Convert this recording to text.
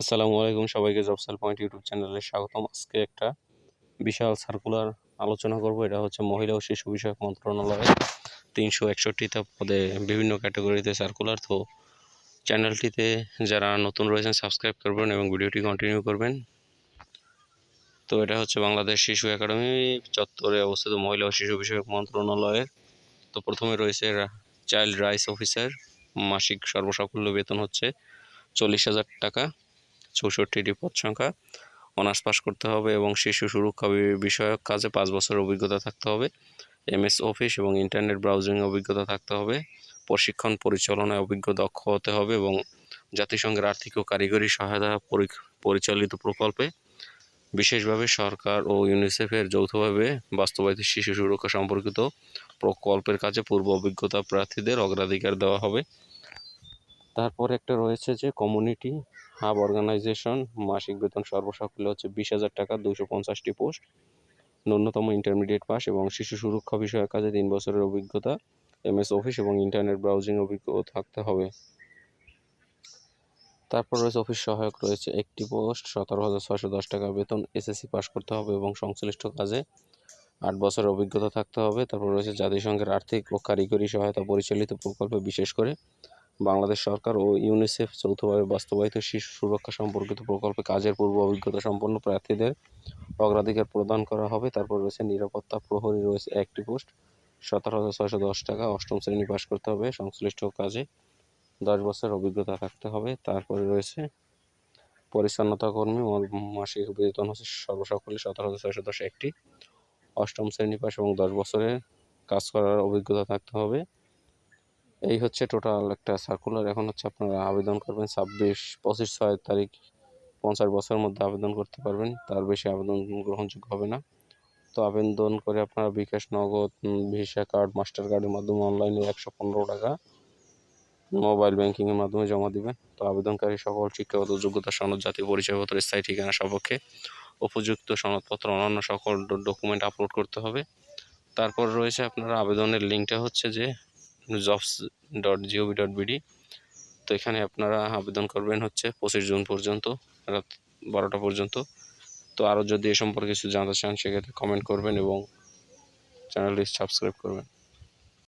আসসালামু আলাইকুম সবাইকে জবসাল পয়েন্ট ইউটিউব চ্যানেলে স্বাগতম। আজকে একটা বিশাল সার্কুলার আলোচনা করব। এটা হচ্ছে মহিলা ও শিশু বিষয়ক মন্ত্রণালয়ের তিনশো একষট্টিটা পদে বিভিন্ন ক্যাটাগরিতে সার্কুলার তো চ্যানেলটিতে যারা নতুন রয়েছেন সাবস্ক্রাইব করবেন এবং ভিডিওটি কন্টিনিউ করবেন। তো এটা হচ্ছে বাংলাদেশ শিশু একাডেমি চত্বরে অবস্থিত মহিলা ও শিশু বিষয়ক মন্ত্রণালয়ের। তো প্রথমে রয়েছে চাইল্ড রাইটস অফিসার মাসিক সর্বসাকুল্য বেতন হচ্ছে চল্লিশ হাজার টাকা। চৌষট্টিটি পদ সংখ্যা। অনার্স পাস করতে হবে এবং শিশু সুরক্ষা বিষয়ক কাজে পাঁচ বছরের অভিজ্ঞতা থাকতে হবে। এমএস অফিস এবং ইন্টারনেট ব্রাউজিং অভিজ্ঞতা থাকতে হবে। প্রশিক্ষণ পরিচালনায় অভিজ্ঞ দক্ষ হতে হবে এবং জাতিসংঘের আর্থিক ও কারিগরি সহায়তা পরিচালিত প্রকল্পে বিশেষভাবে সরকার ও ইউনিসেফের যৌথভাবে বাস্তবায়িত শিশু সুরক্ষা সম্পর্কিত প্রকল্পের কাজে পূর্ব অভিজ্ঞতা প্রার্থীদের অগ্রাধিকার দেওয়া হবে। তারপর একটা রয়েছে যে কমিউনিটি হাব অর্গানাইজেশন মাসিক বেতন সর্বসাকুল্য হচ্ছে বিশ হাজার টাকা দুশো পঞ্চাশটি পোস্ট ন্যূনতম ইন্টারমিডিয়েট পাস এবং শিশু সুরক্ষা বিষয়ক কাজে তিন বছরের অভিজ্ঞতা এমএস অফিস এবং ইন্টারনেট ব্রাউজিং অভিজ্ঞতা থাকতে হবে। তারপর রয়েছে অফিস সহায়ক রয়েছে একটি পোস্ট সতেরো হাজার ছয়শো দশ টাকা বেতন এসএসসি পাস করতে হবে এবং সংশ্লিষ্ট কাজে আট বছরের অভিজ্ঞতা থাকতে হবে। তারপর রয়েছে জাতিসংঘের আর্থিক ও কারিগরি সহায়তা পরিচালিত প্রকল্পে বিশেষ করে বাংলাদেশ সরকার ও ইউনিসেফ যৌথভাবে বাস্তবায়িত শিশু সুরক্ষা সম্পর্কিত প্রকল্পে কাজের পূর্ব অভিজ্ঞতা সম্পন্ন প্রার্থীদের অগ্রাধিকার প্রদান করা হবে। তারপর রয়েছে নিরাপত্তা প্রহরী রয়েছে একটি পোস্ট। সতেরো হাজার ছয়শো দশ টাকা অষ্টম শ্রেণি পাস করতে হবে। সংশ্লিষ্ট কাজে দশ বছর অভিজ্ঞতা থাকতে হবে। তারপরে রয়েছে পরিচ্ছন্নতা কর্মী মাসিক বেতন হচ্ছে সর্বসকলে সতেরো হাজার ছয়শো দশ একটি। অষ্টম শ্রেণি পাস এবং দশ বছরের কাজ করার অভিজ্ঞতা থাকতে হবে। এই হচ্ছে টোটাল একটা সার্কুলার এখন হচ্ছে আপনারা আবেদন করবেন ছাব্বিশ, পঁচিশ, ছয় তারিখ, পঞ্চাশ বছরের মধ্যে আবেদন করতে পারবেন। তার বেশি আবেদন গ্রহণযোগ্য হবে না। তো আবেদন করে আপনারা বিকাশ নগদ ভিসা কার্ড মাস্টার কার্ডের মাধ্যমে অনলাইনে একশো পনেরো টাকা মোবাইল ব্যাংকিংয়ের মাধ্যমে জমা দিবেন। তো আবেদনকারী সকল শিক্ষাগত যোগ্যতা, সনদ জাতীয় পরিচয়পত্র, স্থায়ী ঠিকানা সপক্ষে উপযুক্ত সনদপত্র, অন্যান্য সকল ডকুমেন্ট আপলোড করতে হবে। তারপর রয়েছে আপনারা আবেদনের লিঙ্কটা হচ্ছে যে jobs dot G O V dot BD তো এখানে আপনারা আবেদন করবেন হচ্ছে পঁচিশ জুন পর্যন্ত, রাত বারোটা পর্যন্ত। তো আরও যদি এ সম্পর্কে কিছু জানতে চান, সেক্ষেত্রে কমেন্ট করবেন এবং চ্যানেলটি সাবস্ক্রাইব করবেন।